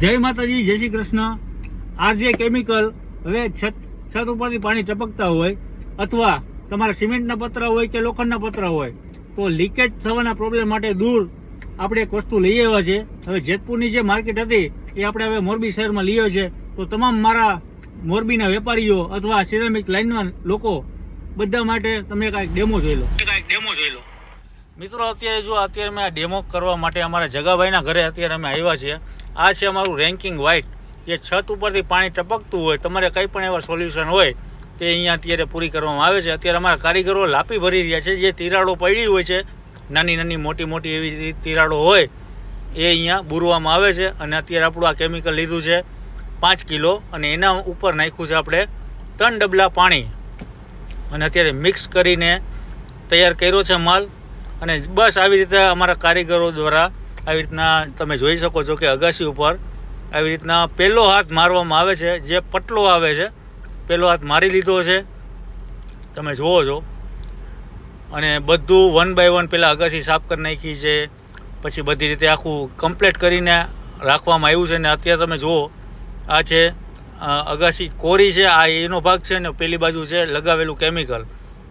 જય માતાજી, જય શ્રી કૃષ્ણ. આ જે કેમિકલ, હવે છત છત ઉપરથી પાણી ટપકતા હોય અથવા તમારા સિમેન્ટના પતરા હોય કે લોખંડના પતરા હોય, તો લીકેજ થવાના પ્રોબ્લેમ માટે દૂર આપણે એક વસ્તુ લઈ આવ્યા છે. હવે જેતપુરની જે માર્કેટ હતી, એ આપણે હવે મોરબી શહેરમાં લઈએ છે. તો તમામ મારા મોરબીના વેપારીઓ અથવા સિરામિક લાઇનના લોકો બધા માટે તમે કાંઈક ડેમો જોઈ લો. કાંઈક ડેમો જોઈ લો. મિત્રો, અત્યારે જો અત્યારે અમે આ ડેમો કરવા માટે અમારા જગાભાઈના ઘરે અત્યારે અમે આવ્યા છીએ. આ છે અમારું રેન્કિંગ વ્હાઇટ જે છત ઉપરથી પાણી ટપકતું હોય, તમારે કંઈ પણ એવા સોલ્યુશન હોય, તે અહીંયા અત્યારે પૂરી કરવામાં આવે છે. અત્યારે અમારા કારીગરો લાપી ભરી રહ્યા છે. જે તિરાડો પડી હોય છે, નાની નાની મોટી મોટી એવી તિરાડો હોય, એ અહીંયા બુરવામાં આવે છે. અને અત્યારે આપણું આ કેમિકલ લીધું છે પાંચ કિલો અને એના ઉપર નાખ્યું છે આપણે ત્રણ ડબલા પાણી. અને અત્યારે મિક્સ કરીને તૈયાર કર્યો છે માલ. અને બસ આવી રીતે અમારા કારીગરો દ્વારા આવી રીતના તમે જોઈ શકો છો કે અગાસી ઉપર આવી રીતના પહેલો હાથ મારવામાં આવે છે, જે પટલો આવે છે પહેલો હાથ મારી લીધો છે. તમે જુઓ છો. અને બધું વન બાય વન પહેલાં અગાસી સાફ કરી નાખી છે. પછી બધી રીતે આખું કમ્પ્લીટ કરીને રાખવામાં આવ્યું છે ને અત્યારે તમે જુઓ, આ છે અગાસી કોરી છે, આ એનો ભાગ છે ને પેલી બાજુ છે લગાવેલું કેમિકલ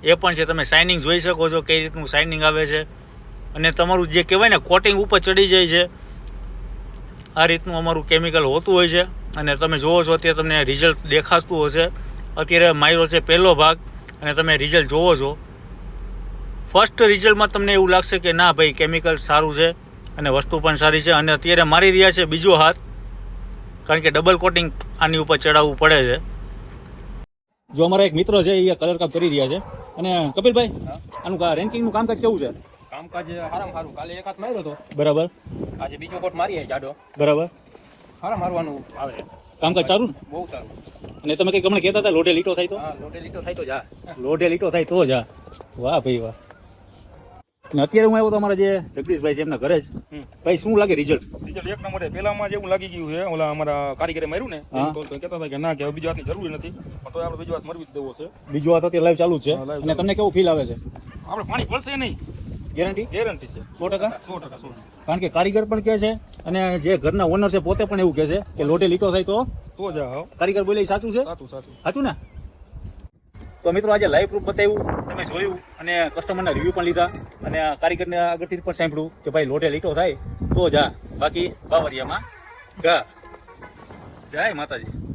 એ પણ છે, તમે શાઇનિંગ જોઈ શકો છો કઈ રીતનું શાઇનિંગ આવે છે. અને તમારું જે કહેવાય ને કોટિંગ ઉપર ચડી જાય છે. આ રીતનું અમારું કેમિકલ હોતું હોય છે. અને તમે જોવો છો અત્યારે તમને રિઝલ્ટ દેખાતું હશે. અત્યારે માર્યો છે પહેલો ભાગ. અને તમે રિઝલ્ટ જોવો છો. ફર્સ્ટ રિઝલ્ટમાં તમને એવું લાગશે કે ના ભાઈ કેમિકલ સારું છે અને વસ્તુ પણ સારી છે. અને અત્યારે મારી રહ્યા છે બીજો હાથ. કારણ કે ડબલ કોટિંગ આની ઉપર ચડાવવું પડે છે. જો અમારા એક મિત્ર છે, એ કલર કામ કરી રહ્યા છે. અને કપિલભાઈ, આનું રેન્કિંગનું કામકાજ કેવું છે? કામકાજ હારામ હારું. કાલે એક હાથ માર્યો તો. બરાબર. આજે બીજો કોટ મારીએ જાડો. બરાબર. હારામ હારવાનું આવે. કામકાજ સારું ને? બહુ સારું અને તમે કઈ હમણાં કહેતા હતા લોઢે લીટો થાય તો? હા લોટે લીટો થાય તો જા. લોઢે લીટો થાય તો જા. વાહ ભાઈ વાહ. અને અત્યારે હું આવ્યો તો અમારા જે જગદીશભાઈ છે એમના ઘરે જ. ભાઈ શું લાગે રિઝલ્ટ રિઝલ્ટ એક નંબર. પેલામાં જેવું લાગી ગયું છે. ઓલા અમારા કારીગરે માર્યું ને. તો કહેતા હતા કે ના કે બીજી વાતની જરૂર નથી. પણ તો આપણે બીજી વાત મરવી જ દેવો છે. બીજું વાત અત્યારે લાઈવ ચાલુ છે. અને તમને કેવું ફીલ આવે છે? આપણે પાણી પડશે નહીં. ગેરંટી ગેરંટી છે. સો ટકા? સો ટકા સો કારણ કે કારીગર પણ કહે છે અને જે ઘરના ઓનર છે પોતે પણ એવું કહે છે કે લોટે લીટો થાય તો? તો જ. કારીગર બોલે સાચું છે? સાચું સાચું. સાચું ને? તો મિત્રો આજે લાઈવ પ્રૂફ બતાવ્યું. તમે જોયું અને કસ્ટમરના રિવ્યૂ પણ લીધા. અને આ કારીગરને આગળથી પણ સાંભળ્યું કે ભાઈ લોટે લીટો થાય તો જા. બાકી બાવરિયામાં ગા જય માતાજી.